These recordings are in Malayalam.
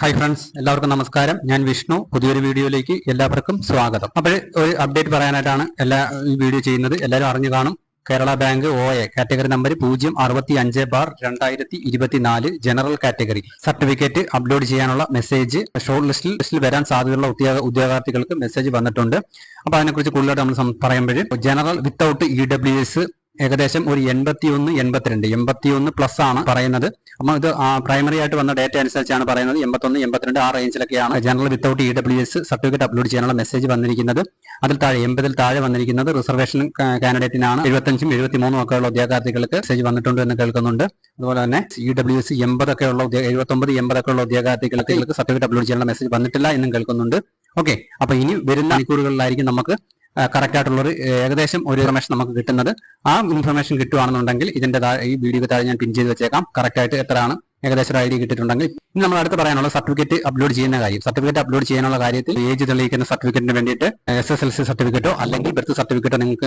ഹായ് ഫ്രണ്ട്സ് എല്ലാവർക്കും നമസ്കാരം. ഞാൻ വിഷ്ണു. പുതിയൊരു വീഡിയോയിലേക്ക് എല്ലാവർക്കും സ്വാഗതം. അപ്പോൾ ഒരു അപ്ഡേറ്റ് പറയാനായിട്ടാണ് എല്ലാ വീഡിയോ ചെയ്യുന്നത്. എല്ലാവരും അറിഞ്ഞു കാണും. Kerala bank O A category number പൂജ്യം അറുപത്തി അഞ്ച് ബാർ രണ്ടായിരത്തി ഇരുപത്തിനാല് ജനറൽ കാറ്റഗറി. സർട്ടിഫിക്കറ്റ് അപ്ലോഡ് ചെയ്യാനുള്ള മെസ്സേജ് ഷോർട്ട് ലിസ്റ്റിൽ ലിസ്റ്റിൽ വരാൻ സാധ്യതയുള്ള ഉദ്യോഗ ഉദ്യോഗാർത്ഥികൾക്ക് മെസ്സേജ് വന്നിട്ടുണ്ട്. അപ്പോൾ അതിനെക്കുറിച്ച് കൂടുതലായിട്ട് നമ്മൾ പറയുമ്പോഴും general without E W S ഏകദേശം ഒരു എൺപത്തിയൊന്ന് എൺപത്തിരണ്ട്. എൺപത്തിയൊന്ന് പ്ലസ് ആണ് പറയുന്നത്. അപ്പോൾ ഇത് പ്രൈമറി ആയിട്ട് വന്ന ഡേറ്റ അനുസരിച്ചാണ് പറയുന്നത്. എൺപത്തൊന്ന് എൺപത്തിരണ്ട് ആ റേഞ്ചിലൊക്കെയാണ് general without E W S certificate upload ചെയ്യാനുള്ള മെസ്സേജ് വന്നിരിക്കുന്നത്. അതിൽ താഴെ എൺപതിൽ താഴെ വന്നിരിക്കുന്നത് റിസർവേഷൻ കാൻഡിഡേറ്റിനാണ് എഴുപത്തഞ്ചും എഴുപത്തിമൂന്നും ഒക്കെ ഉള്ള ഉദ്യോഗാർത്ഥികൾക്ക് മെസ്സേജ് വന്നിട്ടുണ്ട് എന്ന് കേൾക്കുന്നുണ്ട്. അതുപോലെ തന്നെ ഇ ഡബ്ല്യു എസ് എൺപതൊക്കെ ഉള്ള എഴുപത്തൊമ്പത് എൺപതൊക്കെ ഉള്ള ഉദ്യോഗാർത്ഥികൾക്ക് സർട്ടിഫിക്കറ്റ് അപ്ലോഡ് ചെയ്യാനുള്ള മെസ്സേജ് വന്നിട്ടില്ല എന്നും കേൾക്കുന്നുണ്ട്. ഓക്കെ അപ്പൊ ഇനി വരുന്ന മണിക്കൂറുകളിലായിരിക്കും നമുക്ക് കറക്റ്റ് ആയിട്ടുള്ള ഒരു ഏകദേശം ഒരു ഇൻഫർമേഷൻ നമുക്ക് കിട്ടുന്നത്. ആ ഇൻഫർമേഷൻ കിട്ടുവാണെന്നുണ്ടെങ്കിൽ ഇതിന്റെ ഈ വീഡിയോ താഴെ ഞാൻ പിൻ ചെയ്ത് വെച്ചേക്കാം. കറക്റ്റ് ആയിട്ട് എത്രയാണ്? ഏകദേശം ഒരു ഡി കിട്ടിയിട്ടുണ്ടെങ്കിൽ. ഇനി നമ്മൾ അടുത്ത് പറയാനുള്ള സർട്ടിഫിക്കറ്റ് അപ്ലോഡ് ചെയ്യുന്ന കാര്യം. സർട്ടിഫിക്കറ്റ് അപ്ലോഡ് ചെയ്യാനുള്ള കാര്യത്തിൽ ഏജ് തെളിയിക്കുന്ന സർട്ടിഫിക്കറ്റിന് വേണ്ടിയിട്ട് എസ് എസ് എൽ സി സർട്ടിഫിക്കറ്റോ അല്ലെങ്കിൽ ബർത്ത് സർട്ടിഫിക്കറ്റോ നിങ്ങൾക്ക്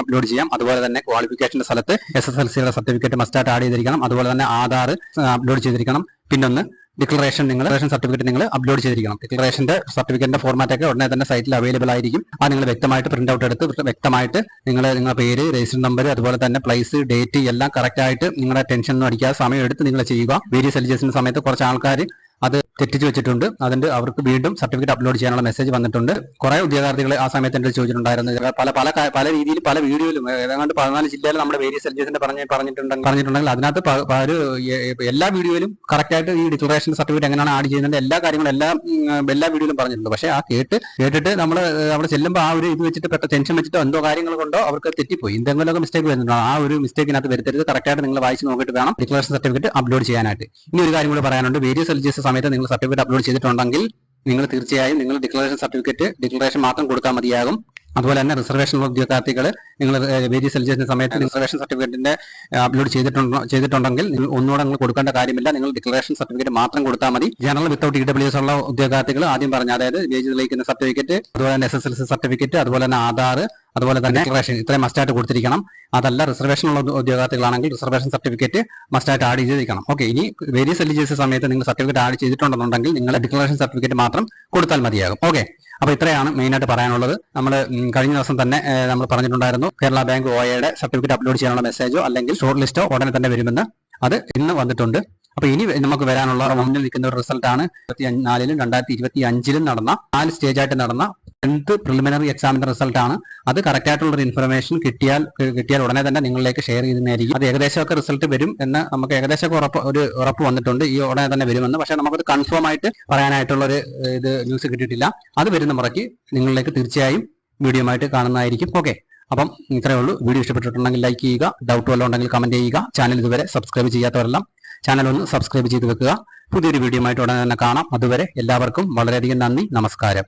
അപ്ലോഡ് ചെയ്യാം. അതുപോലെ തന്നെ ക്വാളിഫിക്കേഷന്റെ സ്ഥലത്ത് എസ് എസ് എൽ സിയുടെ സർട്ടിഫിക്കറ്റ് മസ്റ്റായിട്ട് ആഡ് ചെയ്തിരിക്കണം. അതുപോലെ തന്നെ ആധാർ അപ്ലോഡ് ചെയ്തിരിക്കണം. പിന്നൊന്ന് ഡിക്ലറേഷൻ നിങ്ങൾ ഡിക്ലറേഷൻ സർട്ടിഫിക്കറ്റ് നിങ്ങൾ അപ്ലോഡ് ചെയ്തിരിക്കണം. ഡിക്ലറേഷന്റെ സർട്ടിഫിക്കറ്റിന്റെ ഫോർമാറ്റ് ഒക്കെ ഉടനെ തന്നെ സൈറ്റിൽ അവൈലബിൾ ആയിരിക്കും. ആ നിങ്ങൾ വ്യക്തമായിട്ട് പ്രിന്റ് ഔട്ട് എടുത്ത് വ്യക്തമായിട്ട് നിങ്ങൾ നിങ്ങളുടെ പേര് രജിസ്റ്റർ നമ്പർ അതുപോലെ തന്നെ പ്ലേസ് ഡേറ്റ് എല്ലാം കറക്റ്റ് ആയിട്ട് നിങ്ങളുടെ ടെൻഷൻ ഒന്നും അടിക്കാതെ സമയം എടുത്ത് നിങ്ങൾ ചെയ്യുക. വേരിയസ് എലിജേഴ്സിന്റെ സമയത്ത് കുറച്ച് ആൾക്കാർ അത് തെറ്റിച്ച് വെച്ചിട്ടുണ്ട്. അതിന്റെ അവർക്ക് വീണ്ടും സർട്ടിഫിക്കറ്റ് അപ്ലോഡ് ചെയ്യാനുള്ള മെസ്സേജ് വന്നിട്ടുണ്ട്. കുറെ ഉദ്യോഗാർത്ഥികൾ ആ സമയത്ത് എന്റെ ചോദിച്ചിട്ടുണ്ടായിരുന്നു. പല പല പല രീതിയിൽ പല വീഡിയോയിലും ഏതാണ്ട് പതിനാല് ജില്ലയിൽ നമ്മുടെ വേരിയസ് എലിജേഴ്സിന്റെ പറഞ്ഞ് പറഞ്ഞിട്ടുണ്ടെങ്കിൽ പറഞ്ഞിട്ടുണ്ടെങ്കിൽ അതിനകത്ത് എല്ലാ വീഡിയോയിലും കറക്റ്റ് ആയിട്ട് ഈ ഡിക്ലറേഷൻ സർട്ടിഫിക്കറ്റ് എങ്ങനെയാണ് ആഡ് ചെയ്യുന്നത് എല്ലാ കാര്യങ്ങളും എല്ലാ എല്ലാ വീഡിയോയിലും പറഞ്ഞിട്ടുണ്ട്. പക്ഷേ ആ കേട്ട് കേട്ടിട്ട് നമ്മൾ അവിടെ ചെല്ലുമ്പോൾ ആ ഒരു ഇത് വെച്ചിട്ട് പെട്ട ടെൻഷൻ വെച്ചിട്ട് എന്തോ കാര്യങ്ങൾ കൊണ്ടോ അവർക്ക് തെറ്റിപ്പോയി. എന്തെങ്കിലുമൊക്കെ മിസ്റ്റേക്ക് വരുന്നുണ്ടോ? ആ ഒരു മിസ്റ്റേക്കിനകത്ത് വരുത്തരുത്. കറക്റ്റ് ആയിട്ട് നിങ്ങൾ വായിച്ച് നോക്കിയിട്ട് വേണം ഡിക്ലറേഷൻ സർട്ടിഫിക്കറ്റ് അപ്ലോഡ് ചെയ്യാനായിട്ട്. ഇനി ഒരു കാര്യം കൂടി പറയാനുണ്ട്. വേരിയസ് എലിജേഴ്സ് സമയത്ത് നിങ്ങൾ സർട്ടിഫിക്കറ്റ് അപ്ലോഡ് ചെയ്തിട്ടുണ്ടെങ്കിൽ നിങ്ങൾ തീർച്ചയായും നിങ്ങൾ ഡിക്ലറേഷൻ സർട്ടിഫിക്കറ്റ് ഡിക്ലറേഷൻ മാത്രം കൊടുത്താൽ മതിയാകും. അതുപോലെ തന്നെ റിസർവേഷൻ ഉദ്യോഗാർത്ഥികൾ നിങ്ങൾ വേരിയസ് എലിജേഴ്സിന്റെ സമയത്ത് റിസർവേഷൻ സർട്ടിഫിക്കറ്റിന്റെ അപ്ലോഡ് ചെയ്തിട്ടുണ്ടോ ചെയ്തിട്ടുണ്ടെങ്കിൽ നിങ്ങൾ ഒന്നുകൂടെ നിങ്ങൾ കൊടുക്കേണ്ട കാര്യമില്ല. നിങ്ങൾ ഡിക്ലറേഷൻ സർട്ടിഫിക്കറ്റ് മാത്രം കൊടുത്താൽ മതി. General without E W S ഉള്ള ഉദ്യോഗാർത്ഥികൾ ആദ്യം പറഞ്ഞ അതായത് വേജ് തെളിയിക്കുന്ന സർട്ടിഫിക്കറ്റ് അതുപോലെ തന്നെ S S L C certificate അതുപോലെ തന്നെ ആധാർ അതുപോലെ തന്നെ ഡിക്ലറേഷൻ ഇത്രയും മസ്റ്റായിട്ട് കൊടുത്തിരിക്കണം. അതല്ല റിസർവേഷൻ ഉള്ള ഉദ്യോഗാർത്ഥികളാണെങ്കിൽ റിസർവേഷൻ സർട്ടിഫിക്കറ്റ് മസ്റ്റായിട്ട് ആഡ് ചെയ്തിരിക്കണം. ഓക്കെ ഇനി വേരിയസ് എലിജേഴ്സ് സമയത്ത് നിങ്ങൾ സർട്ടിഫിക്കറ്റ് ആഡ് ചെയ്തിട്ടുണ്ടെന്നുണ്ടെങ്കിൽ നിങ്ങൾ ഡിക്ലറേഷൻ സർട്ടിഫിക്കറ്റ് മാത്രം കൊടുത്താൽ മതിയാകും. ഓക്കെ അപ്പോൾ ഇത്രയാണ് മെയിനായിട്ട് പറയാനുള്ളത്. നമ്മൾ കഴിഞ്ഞ ദിവസം തന്നെ നമ്മൾ പറഞ്ഞിട്ടുണ്ടായിരുന്നു കേരള ബാങ്ക് ഒയുടെ സർട്ടിഫിക്കറ്റ് അപ്ലോഡ് ചെയ്യാനുള്ള മെസ്സേജോ അല്ലെങ്കിൽ ഷോർട്ട് ലിസ്റ്റോ ഉടനെ തന്നെ വരുമെന്ന്. അത് ഇന്ന് വന്നിട്ടുണ്ട്. അപ്പൊ ഇനി നമുക്ക് വരാനുള്ള മുന്നിൽ നിൽക്കുന്ന ഒരു ആണ് നാലിലും രണ്ടായിരത്തി ഇരുപത്തി അഞ്ചിലും നടന്ന നാല് സ്റ്റേജ് ആയിട്ട് നടന്ന ടെൻത്ത് പ്രിലിമിനറി എക്സാമിന്റെ റിസൾട്ട് ആണ്. അത് കറക്റ്റ് ആയിട്ടുള്ള ഒരു ഇൻഫർമേഷൻ കിട്ടിയാൽ കിട്ടിയാൽ ഉടനെ തന്നെ നിങ്ങളിലേക്ക് ഷെയർ ചെയ്യുന്നതായിരിക്കും. അത് ഏകദേശമൊക്കെ റിസൾട്ട് വരും എന്ന് നമുക്ക് ഏകദേശമൊക്കെ ഉറപ്പ് ഒരു ഉറപ്പ് വന്നിട്ടുണ്ട്. ഈ ഉടനെ തന്നെ വരുമെന്ന്. പക്ഷെ നമുക്കത് കൺഫേം ആയിട്ട് പറയാനായിട്ടുള്ള ഒരു ഇത് ന്യൂസ് കിട്ടിയിട്ടില്ല. അത് വരുന്ന മുറയ്ക്ക് നിങ്ങളിലേക്ക് തീർച്ചയായും വീഡിയോ ആയിട്ട് കാണുന്നതായിരിക്കും. ഓക്കെ അപ്പം ഇത്രയേ ഉള്ളൂ. വീഡിയോ ഇഷ്ടപ്പെട്ടിട്ടുണ്ടെങ്കിൽ ലൈക്ക് ചെയ്യുക. ഡൗട്ട് വല്ലതും ഉണ്ടെങ്കിൽ കമന്റ് ചെയ്യുക. ചാനൽ ഇതുവരെ സബ്സ്ക്രൈബ് ചെയ്യാത്തവരെല്ലാം ചാനൽ ഒന്ന് സബ്സ്ക്രൈബ് ചെയ്ത് വെക്കുക. പുതിയൊരു വീഡിയോ ആയിട്ട് ഉടനെ തന്നെ കാണാം. അതുവരെ എല്ലാവർക്കും വളരെയധികം നന്ദി. നമസ്കാരം.